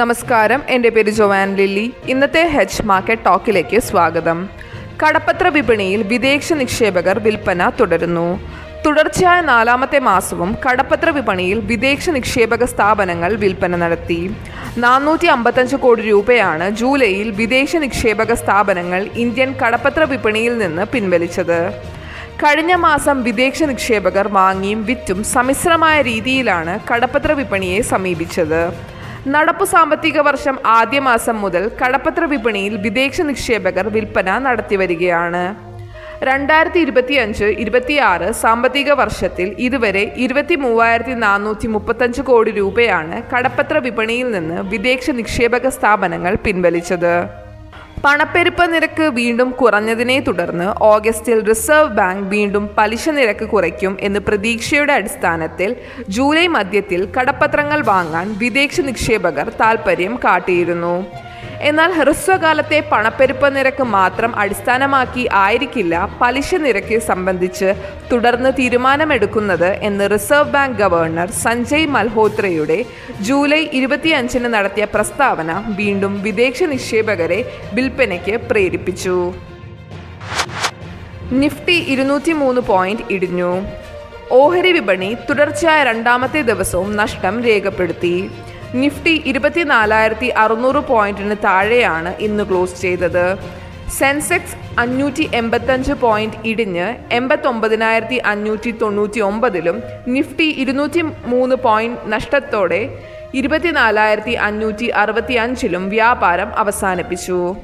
നമസ്കാരം. എന്റെ പേര് ജോവാൻ ലില്ലി. ഇന്നത്തെ ഹെച്ച് മാർക്കറ്റ് ടോക്കിലേക്ക് സ്വാഗതം. കടപ്പത്ര വിപണിയിൽ വിദേശ നിക്ഷേപകർ വിൽപ്പന തുടരുന്നു. തുടർച്ചയായ നാലാമത്തെ മാസവും കടപ്പത്ര വിപണിയിൽ വിദേശ നിക്ഷേപക സ്ഥാപനങ്ങൾ വിൽപ്പന നടത്തി. നാനൂറ്റി അമ്പത്തഞ്ച് കോടി രൂപയാണ് ജൂലൈയിൽ വിദേശ നിക്ഷേപക സ്ഥാപനങ്ങൾ ഇന്ത്യൻ കടപ്പത്ര വിപണിയിൽ നിന്ന് പിൻവലിച്ചത്. കഴിഞ്ഞ മാസം വിദേശ നിക്ഷേപകർ വാങ്ങിയും വിറ്റും സമ്മിശ്രമായ രീതിയിലാണ് കടപ്പത്ര വിപണിയെ സമീപിച്ചത്. നടപ്പു സാമ്പത്തിക വർഷം ആദ്യ മാസം മുതൽ കടപ്പത്ര വിപണിയിൽ വിദേശ നിക്ഷേപകർ വിൽപ്പന നടത്തിവരികയാണ് രണ്ടായിരത്തി ഇരുപത്തിയഞ്ച് ഇരുപത്തിയാറ് സാമ്പത്തിക വർഷത്തിൽ ഇതുവരെ ഇരുപത്തി മൂവായിരത്തി നാനൂറ്റി മുപ്പത്തഞ്ച് കോടി രൂപയാണ് കടപ്പത്ര വിപണിയിൽ നിന്ന് വിദേശ നിക്ഷേപക സ്ഥാപനങ്ങൾ പിൻവലിച്ചത്. പണപ്പെരുപ്പ നിരക്ക് വീണ്ടും കുറഞ്ഞതിനെ തുടർന്ന് ഓഗസ്റ്റിൽ റിസർവ് ബാങ്ക് വീണ്ടും പലിശ നിരക്ക് കുറയ്ക്കും എന്ന് പ്രതീക്ഷയുടെ അടിസ്ഥാനത്തിൽ ജൂലൈ മധ്യത്തിൽ കടപ്പത്രങ്ങൾ വാങ്ങാൻ വിദേശ നിക്ഷേപകർ താൽപ്പര്യം കാട്ടിയിരുന്നു. എന്നാൽ ഹ്രസ്വകാലത്തെ പണപ്പെരുപ്പ നിരക്ക് മാത്രം അടിസ്ഥാനമാക്കി ആയിരിക്കില്ല പലിശ നിരക്ക് സംബന്ധിച്ച് തുടർന്ന് തീരുമാനമെടുക്കുന്നത് എന്ന് റിസർവ് ബാങ്ക് ഗവർണർ സഞ്ജയ് മൽഹോത്രയുടെ ജൂലൈ ഇരുപത്തിയഞ്ചിന് നടത്തിയ പ്രസ്താവന വീണ്ടും വിദേശ നിക്ഷേപകരെ വിൽപ്പനയ്ക്ക് പ്രേരിപ്പിച്ചു. നിഫ്റ്റി ഇരുന്നൂറ്റി മൂന്ന് പോയിന്റ് ഇടിഞ്ഞു. ഓഹരി വിപണി തുടർച്ചയായ രണ്ടാമത്തെ ദിവസവും നഷ്ടം രേഖപ്പെടുത്തി. നിഫ്റ്റി ഇരുപത്തിനാലായിരത്തി അറുന്നൂറ് പോയിന്റിന് താഴെയാണ് ഇന്ന് ക്ലോസ് ചെയ്തത്. സെൻസെക്സ് അഞ്ഞൂറ്റി എൺപത്തഞ്ച് പോയിന്റ് ഇടിഞ്ഞ് എൺപത്തൊമ്പതിനായിരത്തി അഞ്ഞൂറ്റി തൊണ്ണൂറ്റി ഒമ്പതിലും നിഫ്റ്റി ഇരുന്നൂറ്റി മൂന്ന് പോയിന്റ് നഷ്ടത്തോടെ ഇരുപത്തിനാലായിരത്തി അഞ്ഞൂറ്റി അറുപത്തി അഞ്ചിലും വ്യാപാരം അവസാനിപ്പിച്ചു.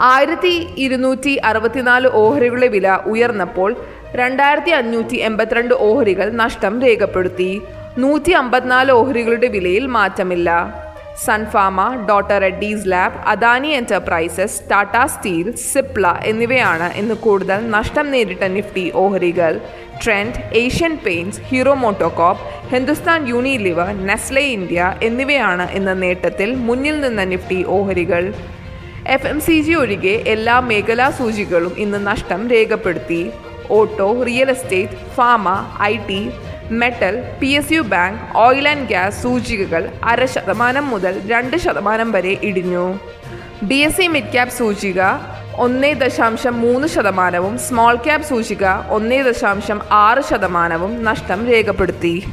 ആയിരത്തി ഇരുന്നൂറ്റി അറുപത്തിനാല് ഓഹരികളുടെ വില ഉയർന്നപ്പോൾ രണ്ടായിരത്തി അഞ്ഞൂറ്റി എൺപത്തിരണ്ട് ഓഹരികൾ നഷ്ടം രേഖപ്പെടുത്തി. നൂറ്റി അമ്പത്തിനാല് ഓഹരികളുടെ വിലയിൽ മാറ്റമില്ല. Sun Pharma Doctor Reddy's Lab Adani Enterprises Tata Steel Cipla എന്നിവയാണ് ഇന്ന് കൂടുതൽ നഷ്ടം നേരിട്ട നിഫ്റ്റി ഓഹരികൾ. Trent Asian Paints Hero MotoCorp Hindustan Unilever Nestle India എന്നിവയാണ് ഇന്ന് നേട്ടത്തിൽ മുന്നിൽ നിന്ന നിഫ്റ്റി ഓഹരികൾ. എഫ് എം സി ജി ഒഴികെ എല്ലാ മേഖലാ സൂചികളും ഇന്ന് നഷ്ടം രേഖപ്പെടുത്തി. Auto real estate pharma I T metal P S U bank oil and gas സൂചികകൾ അര ശതമാനം മുതൽ രണ്ട് ശതമാനം വരെ ഇടിഞ്ഞു. B S E mid cap സൂചിക ഒന്ന് ദശാംശം മൂന്ന് ശതമാനവും സ്മോൾ ക്യാപ് സൂചിക ഒന്ന് ദശാംശം ആറ് ശതമാനവും നഷ്ടം രേഖപ്പെടുത്തി.